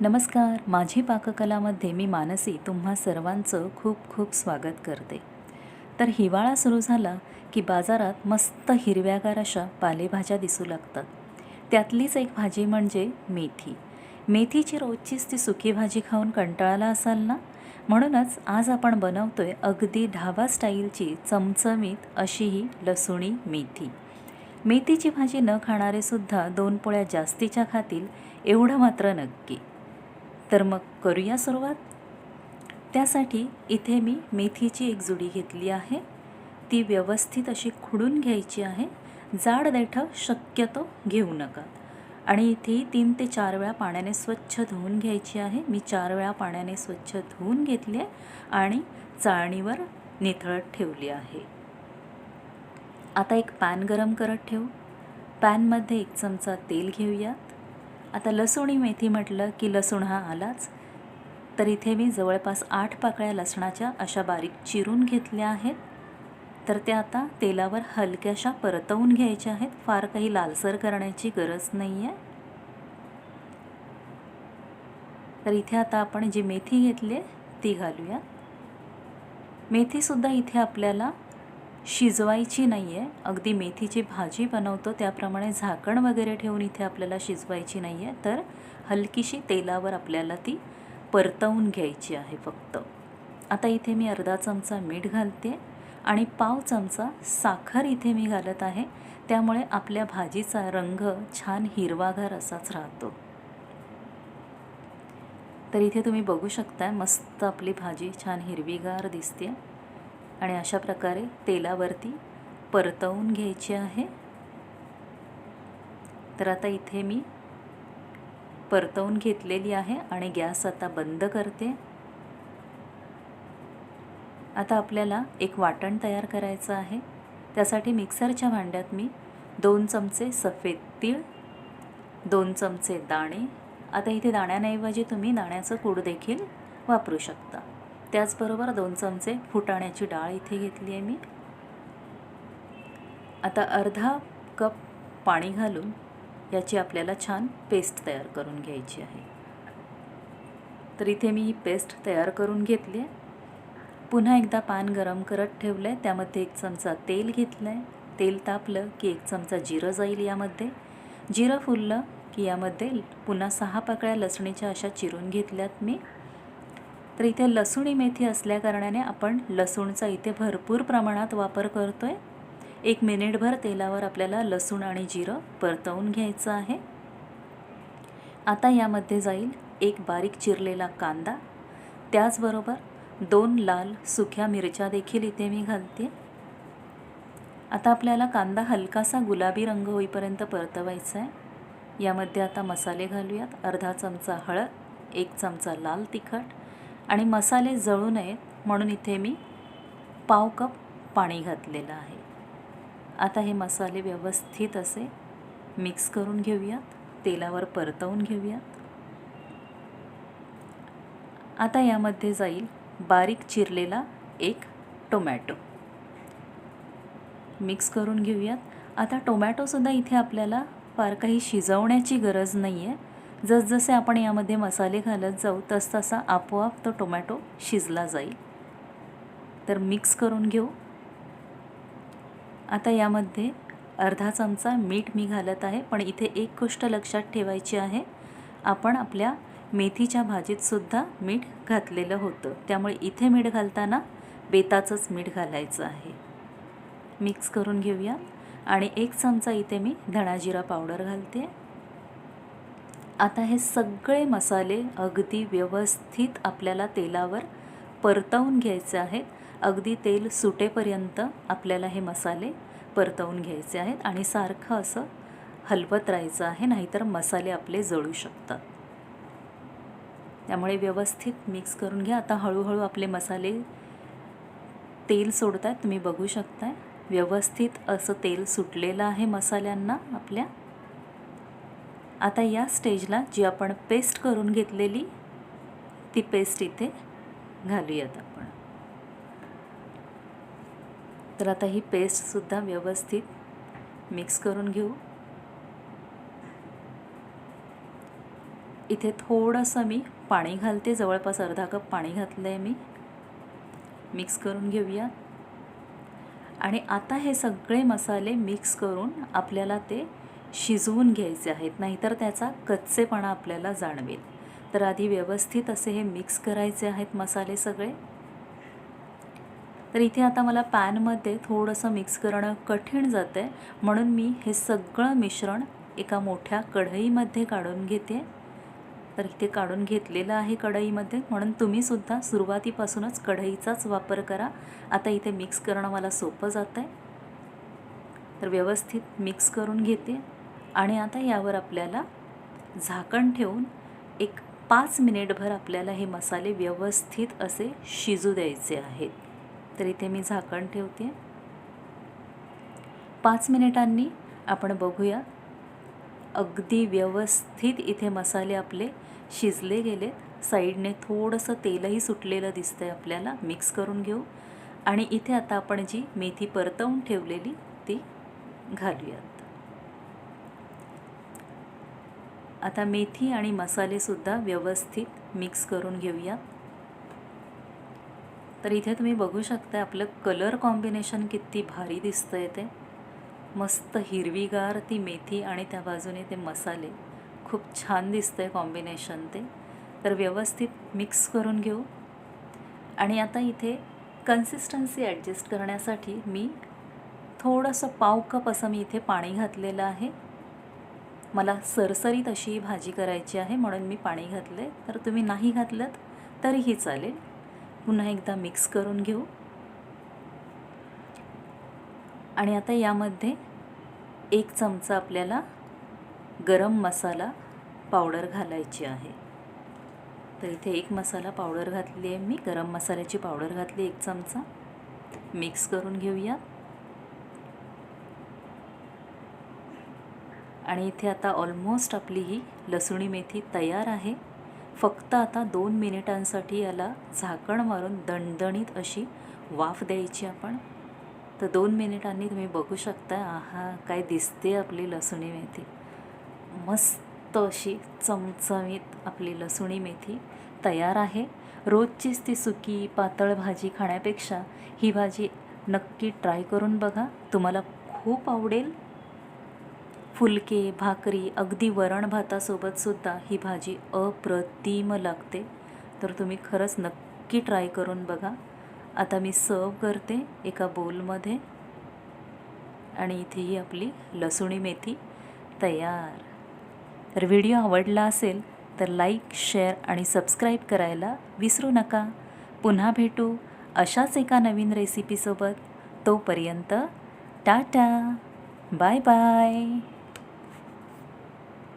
नमस्कार. माझी पाककलामध्ये मी मानसी तुम्हा सर्वांचं खूप खूप स्वागत करते. तर हिवाळा सुरू झाला की बाजारात मस्त हिरव्यागार अशा पालेभाज्या दिसू लागतात. त्यातलीच एक भाजी म्हणजे मेथी. मेथीची रोजचीच ती सुकी भाजी खाऊन कंटाळाला असाल ना? म्हणूनच आज आपण बनवतोय अगदी ढाबा स्टाईलची चमचमीत अशी ही लसुणी मेथी. मेथीची भाजी न खाणारेसुद्धा दोन पोळ्या जास्तीच्या खातील एवढं मात्र नक्की. तर मग करूया सुरुवात. त्यासाठी इथे मी मेथीची एक जुडी घेतली आहे. ती व्यवस्थित अशी खुडून घ्यायची आहे. जाड देठं शक्यतो घेऊ नका. आणि इथे तीन ते चार वेळा पाण्याने स्वच्छ धुवून घ्यायची आहे. मी चार वेळा पाण्याने स्वच्छ धुवून घेतली आहे आणि चाळणीवर निथळत ठेवली आहे. आता एक पॅन गरम करत ठेवू. पॅनमध्ये एक चमचा तेल घेऊया. आता लसूणी मेथी म्हटलं की लसूण हा आलाच. तर इथे मी जवळपास आठ पाकळ्या लसणाच्या अशा बारीक चिरून घेतल्या आहेत. तर त्या आता तेलावर हलक्याशा परतवून घ्यायच्या आहेत. फार काही लालसर करण्याची गरज नाही आहे तर इथे आता आपण जी मेथी घेतली आहे ती घालूया. मेथीसुद्धा इथे आपल्याला शिजवायची नाही आहे अगदी मेथीची भाजी बनवतो त्याप्रमाणे झाकण वगैरे ठेवून इथे आपल्याला शिजवायची नाही आहे तर हलकीशी तेलावर आपल्याला ती परतवून घ्यायची आहे फक्त. आता इथे मी अर्धा चमचा मीठ घालते आणि पाव चमचा साखर इथे मी घालत आहे. त्यामुळे आपल्या भाजीचा रंग छान हिरवागार असाच राहतो. तर इथे तुम्ही बघू शकता मस्त आपली भाजी छान हिरवीगार दिसते. आणि अशा प्रकारे तेलावरती परतवून घ्यायची आहे. तर आता इथे मी परतवून घेतलेली आहे आणि गॅस आता बंद करते. आता आपल्याला एक वाटण तयार करायचं आहे. त्यासाठी मिक्सरच्या भांड्यात मी दोन चमचे सफेद तीळ दोन चमचे दाणे. आता इथे दाण्याऐवजी तुम्ही दाण्याचं कूड देखील वापरू शकता. त्याचबरोबर दोन चमचे फुटाण्याची डाळ इथे घेतली आहे मी. आता अर्धा कप पाणी घालून याची आपल्याला छान पेस्ट तयार करून घ्यायची आहे. तर इथे मी ही पेस्ट तयार करून घेतली आहे. पुन्हा एकदा पान गरम करत ठेवलं आहे त्यामध्ये एक चमचा तेल घेतलं आहे तेल तापलं की एक चमचा जिरं जाईल यामध्ये. जिरं फुललं की यामध्ये पुन्हा सहा पाकळ्या लसणीच्या अशा चिरून घेतल्यात मी. तर इथे लसूणी मेथी असल्याकारणाने आपण लसूणचा इथे भरपूर प्रमाणात वापर करतो आहे एक मिनिटभर तेलावर आपल्याला लसूण आणि जिरं परतवून घ्यायचं आहे. आता यामध्ये जाईल एक बारीक चिरलेला कांदा. त्याचबरोबर दोन लाल सुक्या मिरच्या देखील इथे मी घालते. आता आपल्याला कांदा हलकासा गुलाबी रंग होईपर्यंत परतवायचा आहे यामध्ये आता मसाले घालूयात. अर्धा चमचा हळद एक चमचा लाल तिखट आणि मसाले जळू नयेत म्हणून इथे मी पाव कप पाणी घातलेलं आहे. आता हे मसाले व्यवस्थित असे मिक्स करून घेऊयात. तेलावर परतवून घेऊयात. आता यामध्ये जाईल बारीक चिरलेला एक टोमॅटो. मिक्स करून घेऊयात. आता टोमॅटोसुद्धा इथे आपल्याला फार काही शिजवण्याची गरज नाही आहे जसजसे आपण यामध्ये मसाले घालत जाऊ तसतसा आपोआप तो टोमॅटो शिजला जाईल. तर मिक्स करून घेऊ. आता यामध्ये अर्धा चमचा मीठ मी घालत आहे पण इथे एक गोष्ट लक्षात ठेवायची आहे. आपण आपल्या मेथीच्या भाजीतसुद्धा मीठ घातलेलं होतं. त्यामुळे इथे मीठ घालताना बेताचंच मीठ घालायचं आहे. मिक्स करून घेऊया. आणि एक चमचा इथे मी धणाजिरा पावडर घालते. आता हे सगळे मसाले अगदी व्यवस्थित आपल्याला तेलावर परतवून घ्यायचे आहेत. अगदी तेल सुटेपर्यंत आपल्याला हे मसाले परतवून घ्यायचे आहेत आणि सारखं असं हलवत राहायचं आहे नाहीतर मसाले आपले जळू शकतात. त्यामुळे व्यवस्थित मिक्स करून घ्या. आता हळूहळू आपले मसाले तेल सोडतात तुम्ही बघू शकताय. व्यवस्थित असं तेल सुटलेलं आहे मसाल्यांना आपल्या. आता या स्टेजला जी आपण पेस्ट करून घेतलेली ती पेस्ट इथे घालूयात आपण. तर आता ही पेस्टसुद्धा व्यवस्थित मिक्स करून घेऊ. इथे थोडंसं मी पाणी घालते जवळपास अर्धा कप पाणी घातलं आहे मी. मिक्स करून घेऊया. आणि आता हे सगळे मसाले मिक्स करून आपल्याला ते शिजवून घ्यायचे आहेत नाहीतर त्याचा कच्चेपणा आपल्याला जाणवेल. तर आधी व्यवस्थित असे हे मिक्स करायचे आहेत मसाले सगळे. तर इथे आता मला पॅनमध्ये थोडंसं मिक्स करणं कठीण जातं आहे म्हणून मी हे सगळं मिश्रण एका मोठ्या कढईमध्ये काढून घेते. तर इथे काढून घेतलेलं आहे कढईमध्ये म्हणून तुम्हीसुद्धा सुरुवातीपासूनच कढईचाच वापर करा. आता इथे मिक्स करणं मला सोपं जातं आहे तर व्यवस्थित मिक्स करून घेते. आणि आता यावर आपल्याला झाकण ठेवून एक पाच मिनिटभर आपल्याला हे मसाले व्यवस्थित असे शिजू द्यायचे आहेत. तर इथे मी झाकण ठेवते. पाच मिनिटांनी आपण बघूया. अगदी व्यवस्थित इथे मसाले आपले शिजले गेले साईडने थोडंसं तेलही सुटलेलं दिसतं आहे आपल्याला. मिक्स करून घेऊ. आणि इथे आता आपण जी मेथी परतवून ठेवलेली ती घालूयात. आता मेथी आणि मसालेसुद्धा व्यवस्थित मिक्स करून घेऊया. तर इथे तुम्ही बघू शकता आपलं कलर कॉम्बिनेशन किती भारी दिसतं आहे ते. मस्त हिरवीगार ती मेथी आणि त्या बाजूने ते मसाले. खूप छान दिसतं आहे कॉम्बिनेशन ते. तर व्यवस्थित मिक्स करून घेऊ. आणि आता इथे कन्सिस्टन्सी ॲडजस्ट करण्यासाठी मी थोडंसं पाव कप असं मी इथे पाणी घातलेलं आहे. मला सरसरीत अशी भाजी करायची आहे म्हणून मी पाणी घातले तर तुम्ही नाही घातलं तरीही चालेल. पुन्हा एकदा मिक्स करून घेऊ. आणि आता यामध्ये एक चमचा आपल्याला गरम मसाला पावडर घालायची आहे. तर इथे एक मसाला पावडर घातली आहे मी. गरम मसाल्याची पावडर घातली एक चमचा. मिक्स करून घेऊया. आणि इथे आता ऑलमोस्ट आपली ही लसुणी मेथी तयार आहे. फक्त आता दोन मिनिटांसाठी याला झाकण मारून दणदणीत अशी वाफ द्यायची आपण. तर दोन मिनिटांनी तुम्ही बघू शकता आहा काय दिसते आपली लसुणी मेथी. मस्त अशी चमचमीत आपली लसुणी मेथी तयार आहे. रोजचीच ती सुकी पातळ भाजी खाण्यापेक्षा ही भाजी नक्की ट्राय करून बघा. तुम्हाला खूप आवडेल. फुलके भाकरी अगदी वरण भातासोबतसुद्धा ही भाजी अप्रतिम लागते. तर तुम्ही खरंच नक्की ट्राय करून बघा. आता मी सर्व करते एका बोलमध्ये. आणि इथे ही आपली लसुणी मेथी तयार. तर व्हिडिओ आवडला असेल तर लाईक शेअर आणि सबस्क्राईब करायला विसरू नका. पुन्हा भेटू अशाच एका नवीन रेसिपीसोबत. तोपर्यंत टाटा. Bye bye.